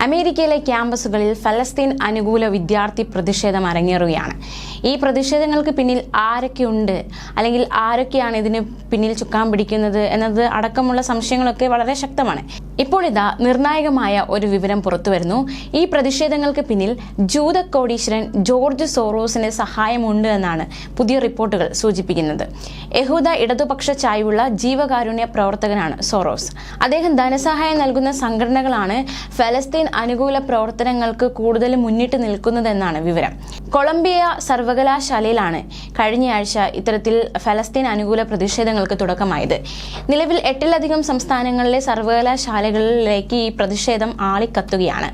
അമേരിക്കയിലെ ക്യാമ്പസുകളിൽ ഫലസ്തീൻ അനുകൂല വിദ്യാർത്ഥി പ്രതിഷേധം അരങ്ങേറുകയാണ്. ഈ പ്രതിഷേധങ്ങൾക്ക് പിന്നിൽ ആരൊക്കെയുണ്ട്? അല്ലെങ്കിൽ ആരൊക്കെയാണ് ഇതിന് പിന്നിൽ ചുക്കാൻ പിടിക്കുന്നത് എന്നത് അടക്കമുള്ള സംശയങ്ങളൊക്കെ വളരെ ശക്തമാണ്. ഇപ്പോൾ ഇതാ നിർണായകമായ ഒരു വിവരം പുറത്തുവരുന്നു. ഈ പ്രതിഷേധങ്ങൾക്ക് പിന്നിൽ ജൂത കോടീശ്വരൻ ജോർജ് സോറോസിന്റെ സഹായമുണ്ട് എന്നാണ് പുതിയ റിപ്പോർട്ടുകൾ സൂചിപ്പിക്കുന്നത്. യഹൂദ ഇടതുപക്ഷ ചായ്വുള്ള ജീവകാരുണ്യ പ്രവർത്തകനാണ് സോറോസ്. അദ്ദേഹം ധനസഹായം നൽകുന്ന സംഘടനകളാണ് ഫലസ്തീൻ അനുകൂല പ്രവർത്തനങ്ങൾക്ക് കൂടുതൽ മുന്നിട്ട് നിൽക്കുന്നതെന്നാണ് വിവരം. കൊളംബിയ സർവകലാശാലയിലാണ് കഴിഞ്ഞയാഴ്ച ഇത്തരത്തിൽ ഫലസ്തീൻ അനുകൂല പ്രതിഷേധങ്ങൾക്ക് തുടക്കമായത്. നിലവിൽ എട്ടിലധികം സംസ്ഥാനങ്ങളിലെ സർവകലാശാലകളിലേക്ക് ഈ പ്രതിഷേധം ആളിക്കത്തുകയാണ്.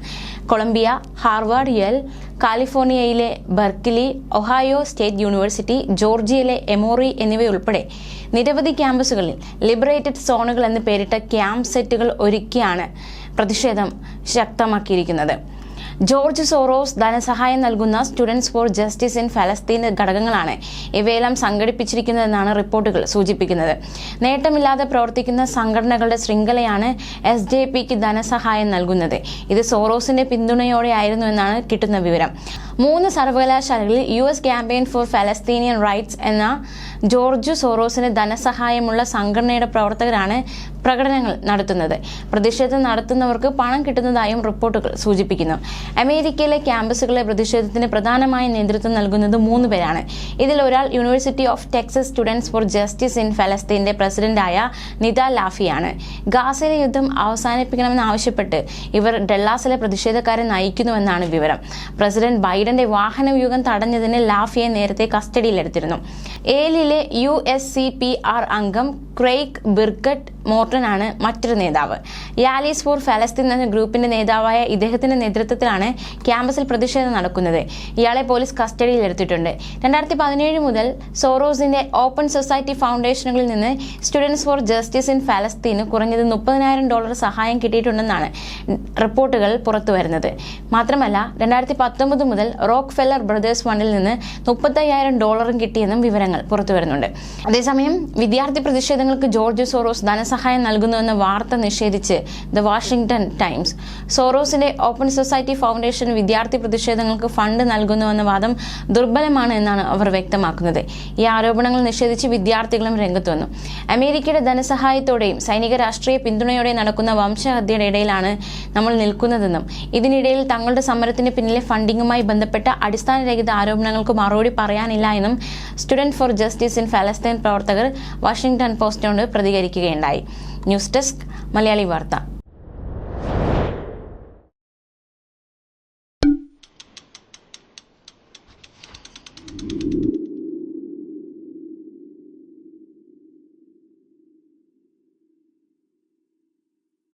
കൊളംബിയ ഹാർവാർഡ് യൽ കാലിഫോർണിയയിലെ ബർക്കിലി ഒഹായോ സ്റ്റേറ്റ് യൂണിവേഴ്സിറ്റി ജോർജിയയിലെ എമോറി എന്നിവയുൾപ്പെടെ നിരവധി ക്യാമ്പസുകളിൽ ലിബറേറ്റഡ് സോണുകൾ എന്ന് പേരിട്ട ക്യാമ്പ് സെറ്റുകൾ ഒരുക്കിയാണ് പ്രതിഷേധം ശക്തമാക്കിയിരിക്കുന്നത്. ജോർജ് സോറോസ് ധനസഹായം നൽകുന്ന സ്റ്റുഡൻസ് ഫോർ ജസ്റ്റിസ് ഇൻ ഫലസ്തീൻ ഘടകങ്ങളാണ് ഇവയെല്ലാം സംഘടിപ്പിച്ചിരിക്കുന്നതെന്നാണ് റിപ്പോർട്ടുകൾ സൂചിപ്പിക്കുന്നത്. നേട്ടമില്ലാതെ പ്രവർത്തിക്കുന്ന സംഘടനകളുടെ ശൃംഖലയാണ് എസ് ജെ പിക്ക് ധനസഹായം നൽകുന്നത്. ഇത് സോറോസിന്റെ പിന്തുണയോടെയായിരുന്നു എന്നാണ് കിട്ടുന്ന വിവരം. മൂന്ന് സർവകലാശാലകളിൽ U S campaign for Palestinian rights എന്ന ജോർജ് സോറോസിന് ധനസഹായമുള്ള സംഘടനയുടെ പ്രവർത്തകരാണ് പ്രകടനങ്ങൾ നടത്തുന്നത്. പ്രതിഷേധം നടത്തുന്നവർക്ക് പണം കിട്ടുന്നതായും റിപ്പോർട്ടുകൾ സൂചിപ്പിക്കുന്നു. അമേരിക്കയിലെ ക്യാമ്പസുകളിലെ പ്രതിഷേധത്തിന് പ്രധാനമായ നേതൃത്വം നൽകുന്നത് മൂന്ന് പേരാണ്. ഇതിൽ ഒരാൾ university of Texas students for justice in ഫലസ്തീന്റെ പ്രസിഡന്റായ നിത ലാഫിയാണ്. ഗാസയിലെ യുദ്ധം അവസാനിപ്പിക്കണമെന്ന് ആവശ്യപ്പെട്ട് ഇവർ ഡെല്ലാസിലെ പ്രതിഷേധക്കാരെ നയിക്കുന്നുവെന്നാണ് വിവരം. പ്രസിഡന്റ് ബൈഡന്റെ വാഹനവ്യൂഹം തടഞ്ഞതിന് ലാഫിയെ നേരത്തെ കസ്റ്റഡിയിലെടുത്തിരുന്നു. ഏലിലെ U S C P R അംഗം ക്രെയ്ക് ബിർഗട്ട് മോർട്ടനാണ് മറ്റൊരു നേതാവ്. യാലീസ് ഫോർ ഫലസ്തീൻ എന്ന ഗ്രൂപ്പിന്റെ നേതാവായ ഇദ്ദേഹത്തിന്റെ നേതൃത്വത്തിലാണ് ക്യാമ്പസിൽ പ്രതിഷേധം നടക്കുന്നത്. ഇയാളെ പോലീസ് കസ്റ്റഡിയിൽ എടുത്തിട്ടുണ്ട്. രണ്ടായിരത്തി പതിനേഴ് മുതൽ സോറോസിന്റെ ഓപ്പൺ സൊസൈറ്റി ഫൗണ്ടേഷനുകളിൽ നിന്ന് സ്റ്റുഡൻസ് ഫോർ ജസ്റ്റിസ് ഇൻ ഫലസ്തീന് കുറഞ്ഞത് മുപ്പതിനായിരം ഡോളർ സഹായം കിട്ടിയിട്ടുണ്ടെന്നാണ് റിപ്പോർട്ടുകൾ പുറത്തു വരുന്നത് മാത്രമല്ല രണ്ടായിരത്തി പത്തൊമ്പത് മുതൽ റോക്ക് ഫെല്ലർ ബ്രദേഴ്സ് ഫണ്ടിൽ നിന്ന് മുപ്പത്തയ്യായിരം ഡോളറും കിട്ടിയെന്നും വിവരങ്ങൾ പുറത്തുവരുന്നുണ്ട് അതേസമയം വിദ്യാർത്ഥി പ്രതിഷേധങ്ങൾക്ക് ജോർജ് സോറോസ് ധനസഹായം നൽകുന്നുവെന്ന വാർത്ത നിഷേധിച്ച് ദ വാഷിംഗ്ടൺ ടൈംസ്. സോറോസിന്റെ ഓപ്പൺ സൊസൈറ്റി ഫൗണ്ടേഷൻ വിദ്യാർത്ഥി പ്രതിഷേധങ്ങൾക്ക് ഫണ്ട് നൽകുന്നുവെന്ന വാദം ദുർബലമാണ് എന്നാണ് അവർ വ്യക്തമാക്കുന്നത്. ഈ ആരോപണങ്ങൾ നിഷേധിച്ച് വിദ്യാർത്ഥികളും രംഗത്ത് വന്നു. അമേരിക്കയുടെ ധനസഹായത്തോടെയും സൈനിക രാഷ്ട്രീയ പിന്തുണയോടെയും നടക്കുന്ന വംശഹത്യയുടെ ഇടയിലാണ് നമ്മൾ നിൽക്കുന്നതെന്നും ഇതിനിടയിൽ തങ്ങളുടെ സമരത്തിന് പിന്നിലെ ഫണ്ടിങ്ങുമായി ബന്ധപ്പെട്ട അടിസ്ഥാനരഹിത ആരോപണങ്ങൾക്ക് മറുപടി പറയാനില്ല എന്നും student four justice in Palestine പ്രവർത്തകർ വാഷിംഗ്ടൺ പോസ്റ്റിനോട് പ്രതികരിക്കുകയുണ്ടായി. News desk Malayali Vartha.